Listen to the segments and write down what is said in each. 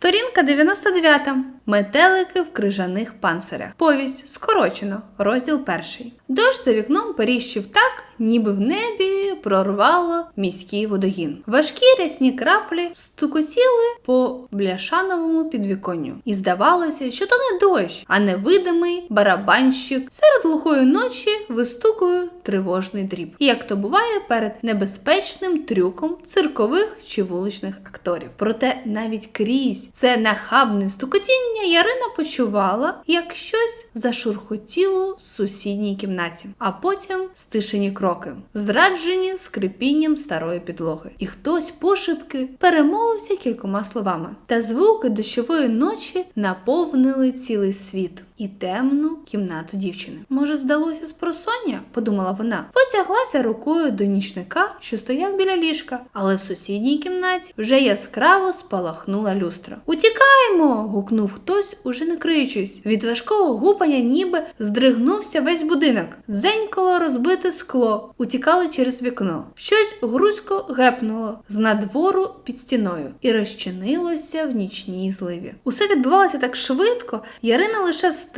Сторінка 99. Метелики в крижаних панцирях. Повість скорочено. Розділ перший. Дощ за вікном періщив так, ніби в небі прорвало міський водогін. Важкі рясні краплі стукотіли по бляшановому підвіконню. І здавалося, що то не дощ, а невидимий барабанщик серед глухої ночі вистукує тривожний дріб. Як то буває перед небезпечним трюком циркових чи вуличних акторів. Проте навіть крізь це нахабне стукотіння Ярина почувала, як щось зашурхотіло в сусідній кімнаті, а потім стишені кроки, зраджені скрипінням старої підлоги. І хтось пошепки перемовився кількома словами. Та звуки дощової ночі наповнили цілий світ і темну кімнату дівчини. Може, здалося спросоння? подумала вона. Потяглася рукою до нічника, що стояв біля ліжка, але в сусідній кімнаті вже яскраво спалахнула люстра. Утікаємо! гукнув хтось, уже не криючись. Від важкого гупання ніби здригнувся весь будинок. Дзенькало розбите скло, утікали через вікно. Щось грузько гепнуло з надвору під стіною і розчинилося в нічній зливі. Усе відбувалося так швидко, Ярина лише встигла,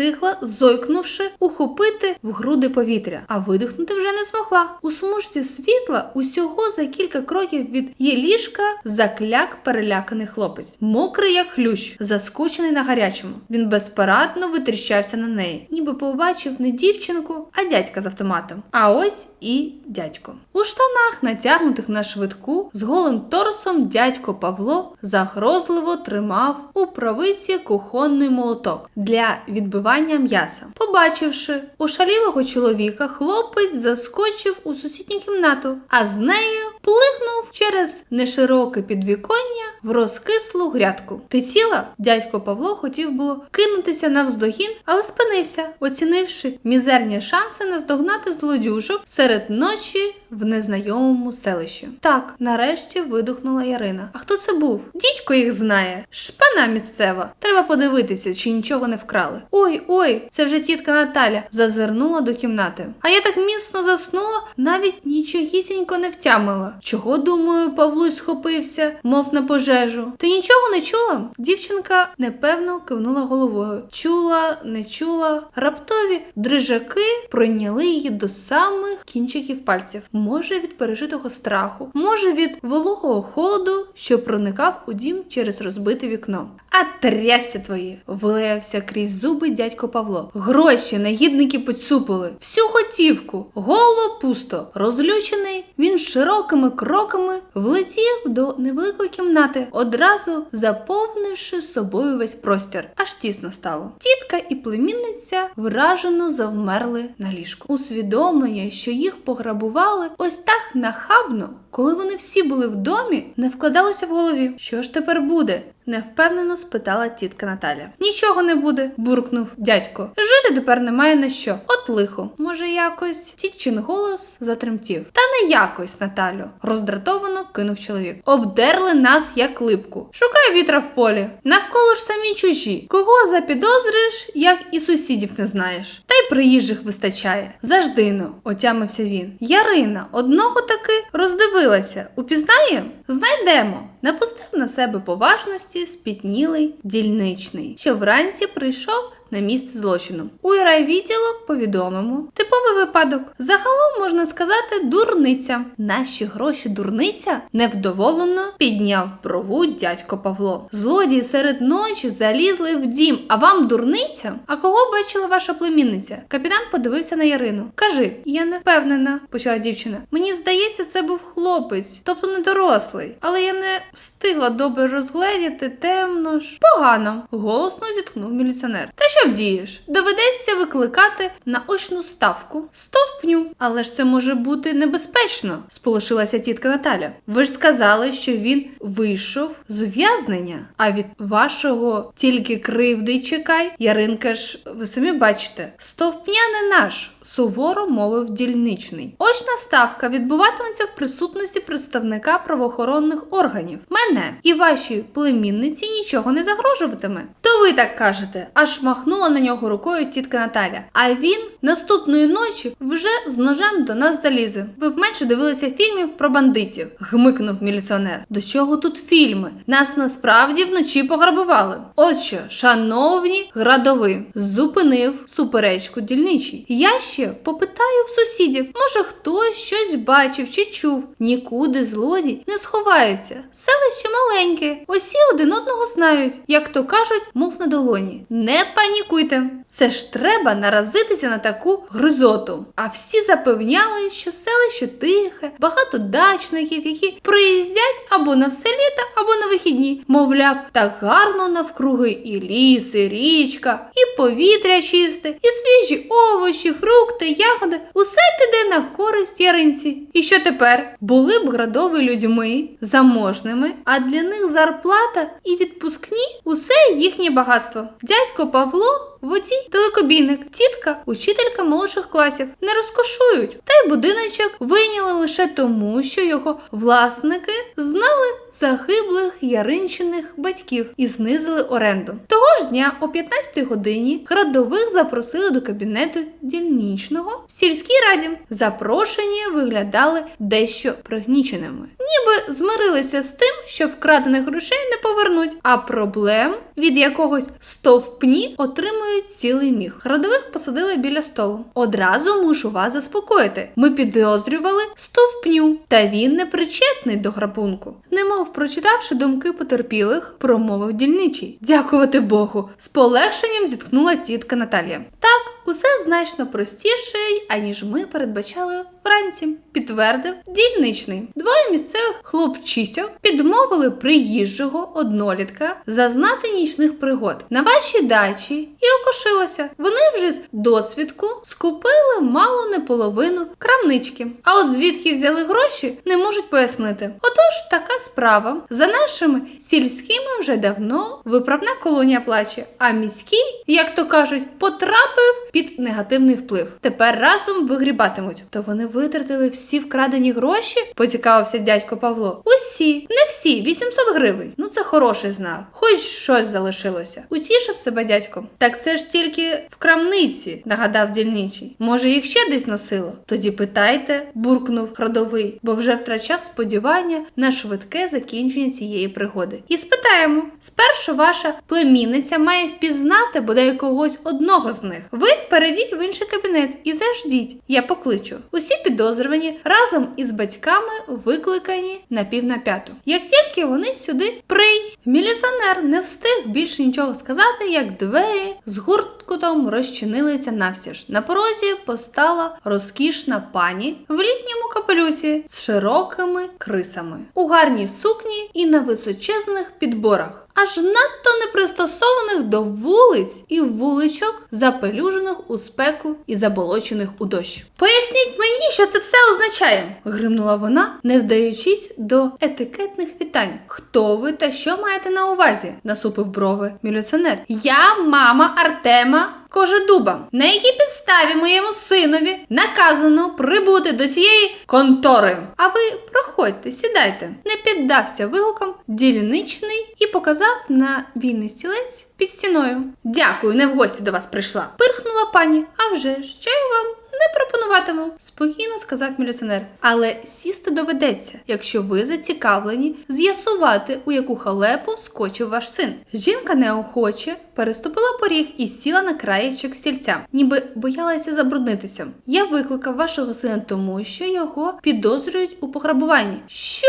зойкнувши, ухопити в груди повітря, а видихнути вже не змогла. У смужці світла усього за кілька кроків від її ліжка закляк переляканий хлопець, мокрий як хлющ, заскочений на гарячому. Він безпорадно витріщався на неї, ніби побачив не дівчинку, а дядька з автоматом. А ось і дядько. У штанах, натягнутих на швидку, з голим торсом дядько Павло загрозливо тримав у правиці кухонний молоток для відбивання м'яса. Побачивши ошалілого чоловіка, хлопець заскочив у сусідню кімнату, а з нею плигнув через нешироке підвіконня в розкислу грядку. Ти ціла? Дядько Павло хотів було кинутися навздогін, але спинився, оцінивши мізерні шанси наздогнати злодюжок серед ночі в незнайомому селищі. Так, нарешті видухнула Ярина. А хто це був? Дідько їх знає. Шпана місцева. Треба подивитися, чи нічого не вкрали. Ой, ой, ой, це вже тітка Наталя зазирнула до кімнати. А я так міцно заснула, навіть нічогісінько не втямила. Чого, думаю, Павлуй схопився, мов на пожежу. Ти нічого не чула? Дівчинка непевно кивнула головою. Чула, не чула. Раптові дрижаки пройняли її до самих кінчиків пальців. Може, від пережитого страху, може від вологого холоду, що проникав у дім через розбите вікно. А трясся твої! вилаявся крізь зуби дядько Павло. Гроші негідники поцупили, всю готівку, голо пусто. Розлючений, він широкими кроками влетів до невеликої кімнати, одразу заповнивши собою весь простір. Аж тісно стало. Тітка і племінниця вражено завмерли на ліжку. Усвідомлення, що їх пограбували ось так нахабно, коли вони всі були в домі, не вкладалося в голові. Що ж тепер буде? Невпевнено спитала тітка Наталя. Нічого не буде, буркнув дядько. Жити тепер немає на що. От лихо. Може, якось тітчин голос затремтів. Та не якось, Наталю, роздратовано кинув чоловік. Обдерли нас як липку. Шукай вітра в полі. Навколо ж самі чужі. Кого запідозриш, як і сусідів не знаєш. Та й приїжджих вистачає. Заждино, отямився він. Ярина одного таки роздивилася. Упізнає? Знайдемо. Напустив на себе поважності спітнілий дільничний, що вранці прийшов на місце злочину. У райвідділок повідомимо. Типовий випадок. Загалом можна сказати дурниця. Наші гроші дурниця? Невдоволено підняв брову дядько Павло. Злодії серед ночі залізли в дім. А вам дурниця? А кого бачила ваша племінниця? Капітан подивився на Ярину. Кажи, я не впевнена, почала дівчина. Мені здається, це був хлопець, тобто не дорослий. Але я не встигла добре розгледіти темно ж. Погано, голосно зітхнув міліціонер. Та що вдієш? Доведеться викликати наочну ставку стовпню. Але ж це може бути небезпечно, сполошилася тітка Наталя. Ви ж сказали, що він вийшов з ув'язнення, а від вашого тільки кривди чекай. Яринка ж, ви самі бачите, стовпня не наш. Суворо мовив дільничний. Очна ставка відбуватиметься в присутності представника правоохоронних органів. Мене і вашій племінниці нічого не загрожуватиме. То ви так кажете, аж махнув махнула на нього рукою тітка Наталя. А він наступної ночі вже з ножем до нас залізе. Ви б менше дивилися фільмів про бандитів, гмикнув міліціонер. До чого тут фільми? Нас насправді вночі пограбували. От що, шановні градови, зупинив суперечку дільничий. Я ще попитаю в сусідів, може хтось щось бачив чи чув. Нікуди злодій не сховається. Селище маленьке, усі один одного знають, як то кажуть, мов на долоні. Не панікуйте. Це ж треба наразитися на таку гризоту. А всі запевняли, що селище тихе, багато дачників, які приїздять або на все літо, або на вихідні. Мовляв, так гарно навкруги і ліс, і річка, і повітря чисте, і свіжі овочі, фрукти, ягоди. Усе піде на користь яринці. І що тепер? Були б градові людьми, заможними, а для них зарплата і відпускні усе їхнє багатство. Дядько Павло. Водій, телекобійник, тітка, учителька молодших класів не розкошують. Та й будиночок вийняли лише тому, що його власники знали загиблих яринчиних батьків і знизили оренду. Того ж дня о 15 годині градових запросили до кабінету дільничного в сільській раді. Запрошені виглядали дещо пригніченими, ніби змирилися з тим, що вкрадених грошей не повернуть, а проблем від якогось стовпні отримують цілий міг. Родових посадили біля столу. Одразу мушу вас заспокоїти. Ми підозрювали стовпню, та він не причетний до грабунку. Немов прочитавши думки потерпілих, промовив дільничий. Дякувати Богу. З полегшенням зітхнула тітка Наталія. Так, усе значно простіше, аніж ми передбачали вранці, підтвердив дільничний. Двоє місцевих хлопчисьок підмовили приїжджого однолітка зазнати нічних пригод на вашій дачі і окошилося. Вони вже з досвідку скупили мало не половину крамнички. А от звідки взяли гроші, не можуть пояснити. Отож, така справа за нашими сільськими вже давно виправна колонія плаче, а міський, як то кажуть, потрапив під негативний вплив. Тепер разом вигрібатимуть. То вони витратили всі вкрадені гроші? поцікавився дядько Павло. Усі, не всі, 800 гривень. Ну це хороший знак. Хоч щось залишилося. Утішив себе дядько. Так це ж тільки в крамниці, нагадав дільничий. Може, їх ще десь носило? Тоді питайте, буркнув храдовий, бо вже втрачав сподівання на швидке закінчення цієї пригоди. І спитаємо: спершу ваша племінниця має впізнати бодай когось одного з них. Ви перейдіть в інший кабінет і заждіть. Я покличу. Усі підозрювані разом із батьками викликані на пів на п'яту. Як тільки вони сюди прий, міліціонер не встиг більше нічого сказати, як двері з гурткутом розчинилися навстіж. На порозі постала розкішна пані в літньому капелюсі з широкими крисами, у гарній сукні і на височезних підборах. Аж надто непристосованих до вулиць і вуличок, запелюжених у спеку і заболочених у дощ. Поясніть мені, що це все означає, гримнула вона, не вдаючись до етикетних вітань. Хто ви та що маєте на увазі? насупив брови міліціонер. Я мама Артема. Кожедуба, на якій підставі моєму синові наказано прибути до цієї контори. А ви проходьте, сідайте. Не піддався вигукам дільничний і показав на вільний стілець під стіною. Дякую, не в гості до вас прийшла. Пирхнула пані. А вже ж чаю вам не пропонуватиму, спокійно сказав міліціонер. Але сісти доведеться, якщо ви зацікавлені з'ясувати, у яку халепу вскочив ваш син. Жінка неохоче переступила поріг і сіла на краєчок стільця, ніби боялася забруднитися. Я викликав вашого сина тому, що його підозрюють у пограбуванні. Що?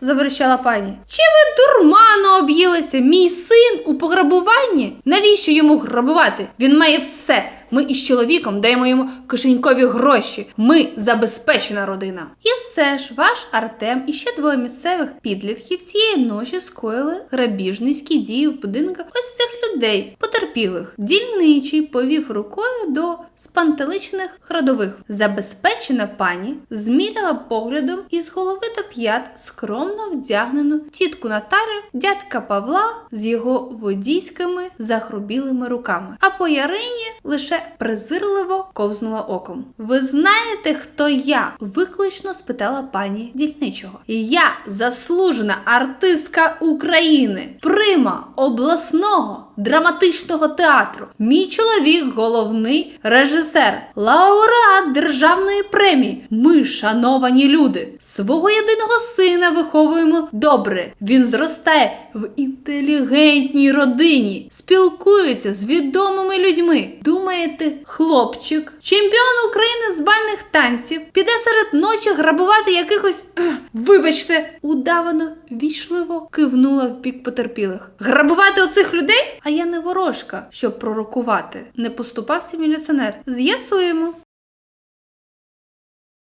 заверещала пані. Чи ви дурмано об'їлися? Мій син у пограбуванні? Навіщо йому грабувати? Він має все. Ми із чоловіком даємо йому кишенькові гроші. Ми забезпечена родина. І все ж ваш Артем і ще двоє місцевих підлітків цієї ночі скоїли грабіжницькі дії в будинках ось цих людей, потерпілих. Дільничий повів рукою до спантеличних храдових. Забезпечена пані зміряла поглядом із голови до п'ят скромно вдягнену тітку Наталю, дядька Павла з його водійськими захрубілими руками. А по Ярині лише презирливо ковзнула оком. Ви знаєте, хто я? виклично спитала пані дільничого. Я заслужена артистка України, прима обласного драматичного театру. Мій чоловік, головний режисер, лауреат державної премії. Ми, шановані люди, свого єдиного сина виховуємо добре. Він зростає в інтелігентній родині, спілкується з відомими людьми. Думаєте, хлопчик, чемпіон України з бальних танців, піде серед ночі грабувати якихось. Вибачте, удавано вічливо кивнула в бік потерпілих. Грабувати оцих людей? А я не ворожка, щоб пророкувати. Не поступався міліціонер. З'ясуємо.